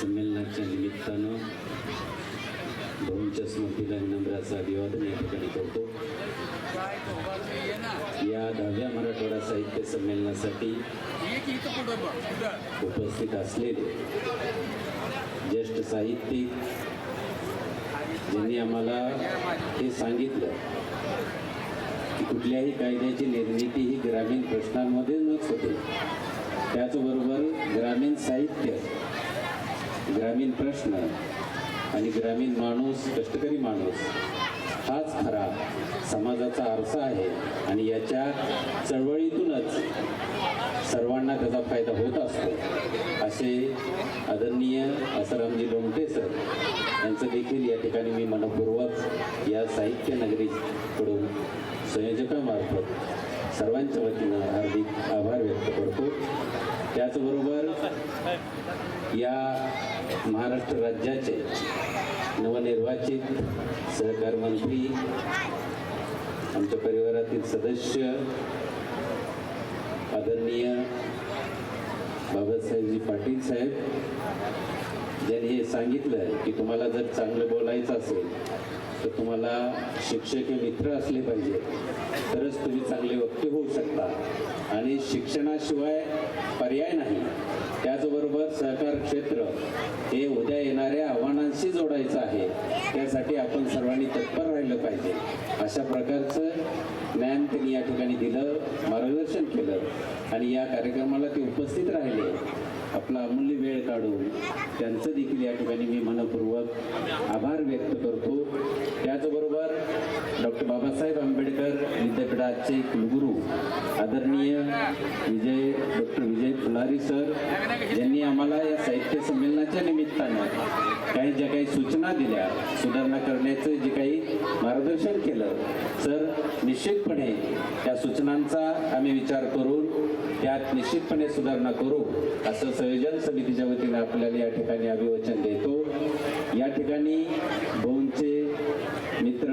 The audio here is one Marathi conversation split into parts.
संमेलनाच्या निमित्तानं भाऊंच्या स्मृतीला विनम्र असं अभिवादन या ठिकाणी करतो. या दहाव्या मराठवाडा साहित्य संमेलनासाठी उपस्थित असलेले ज्येष्ठ साहित्यिक ज्यांनी आम्हाला हे सांगितलं की कुठल्याही कायद्याची निर्मिती ही ग्रामीण प्रश्नांमध्येच होते. त्याचबरोबर ग्रामीण साहित्य ग्रामीण प्रश्न आणि ग्रामीण माणूस कष्टकरी माणूस हाच खरा समाजाचा आरसा आहे. आणि याच्या चळवळीतूनच सर्वांना त्याचा फायदा होत असतो. असे आदरणीय असरामजी लोमटे सर यांचं देखील या ठिकाणी मी मनपूर्वक या साहित्य नगरीकडून संयोजकामार्फत सर्वांच्या वतीनं हार्दिक आभार त्याचबरोबर या महाराष्ट्र राज्याचे नवनिर्वाचित सहकार मंत्री आमच्या परिवारातील सदस्य आदरणीय बाबासाहेबजी पाटील साहेब ज्यांनी हे सांगितलं की तुम्हाला जर चांगलं बोलायचं असेल तर तुम्हाला शिक्षक हे मित्र असले पाहिजे. तरच तुम्ही चांगले वक्ते होऊ शकता. आणि शिक्षणाशिवाय पर्याय नाही. त्याचबरोबर सहकार क्षेत्र हे उद्या येणाऱ्या आव्हानांशी जोडायचं आहे. त्यासाठी आपण सर्वांनी तत्पर राहिलं पाहिजे. अशा प्रकारचं ज्ञान त्यांनी या ठिकाणी दिलं मार्गदर्शन केलं आणि या कार्यक्रमाला ते उपस्थित राहिले. आपला अमूल्य वेळ काढून त्यांचं देखील या ठिकाणी मी मनपूर्वक आभार व्यक्त करतो. त्याचबरोबर डॉक्टर बाबासाहेब आंबेडकर विद्यापीठाचे कुलगुरू आदरणीय विजय डॉक्टर विजय फुलारी सर ज्यांनी आम्हाला या साहित्य संमेलनाच्या निमित्तानं काही ज्या काही सूचना दिल्या सुधारणा करण्याचं जे काही मार्गदर्शन केलं सर निश्चितपणे त्या सूचनांचा आम्ही विचार करून त्यात निश्चितपणे सुधारणा करू असं संयोजन समितीच्या वतीने आपल्याला या ठिकाणी अभिवचन देतो. या ठिकाणी भाऊंचे मित्र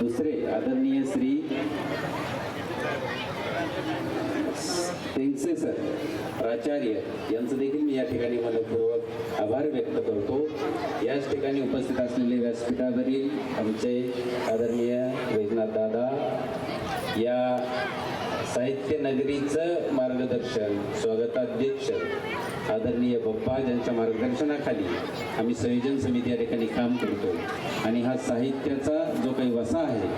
दुसरे आदरणीय श्री त्यांचे सर प्राचार्य यांचं देखील मी या ठिकाणी मनपूर्वक आभार व्यक्त करतो. याच ठिकाणी उपस्थित असलेले व्यासपीठावरील आमचे आदरणीय वैजनाथ दादा या साहित्य नगरीचं मार्गदर्शन स्वागताध्यक्ष आदरणीय बप्पा ज्यांच्या मार्गदर्शनाखाली आम्ही संयोजन समिती या ठिकाणी काम करतो आणि हा साहित्याचा जो काही वसा आहे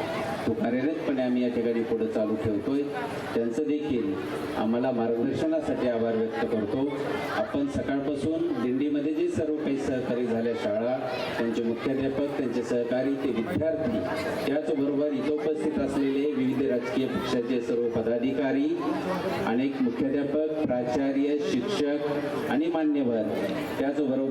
तो कार्यरतपणे आम्ही या ठिकाणी पुढे चालू ठेवतोय. त्यांचं देखील आम्हाला मार्गदर्शनासाठी आभार व्यक्त करतो. आपण सकाळपासून दिंडीमध्ये जे सर्व काही सहकारी झाल्या शाळा त्यांचे मुख्याध्यापक त्यांचे सहकारी ते विद्यार्थी त्याचबरोबर इथं उपस्थित असलेले विविध राजकीय पक्षाचे सर्व पदाधिकारी अनेक मुख्याध्यापक प्राचार्य शिक्षक आणि मान्यवर त्याचबरोबर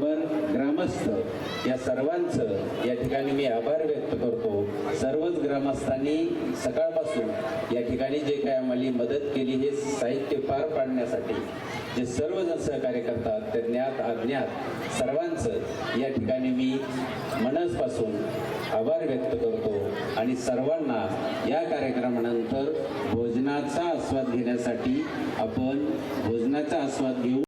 ग्रामस्थ. या सर्वांचं या ठिकाणी मी आभार व्यक्त करतो. सर्वच ग्रामस्थांनी सकाळपासून या ठिकाणी जे काय आम्हाला मदत केली हे साहित्य पार पाडण्यासाठी जे सर्वजण सहकार्य करतात ते ज्ञात अज्ञात सर्वांचं या ठिकाणी मी मनसपासून आभार व्यक्त करतो. आणि सर्वांना या कार्यक्रमानंतर भोजनाचा आस्वाद घेण्यासाठी आपण भोजनाचा आस्वाद घेऊ.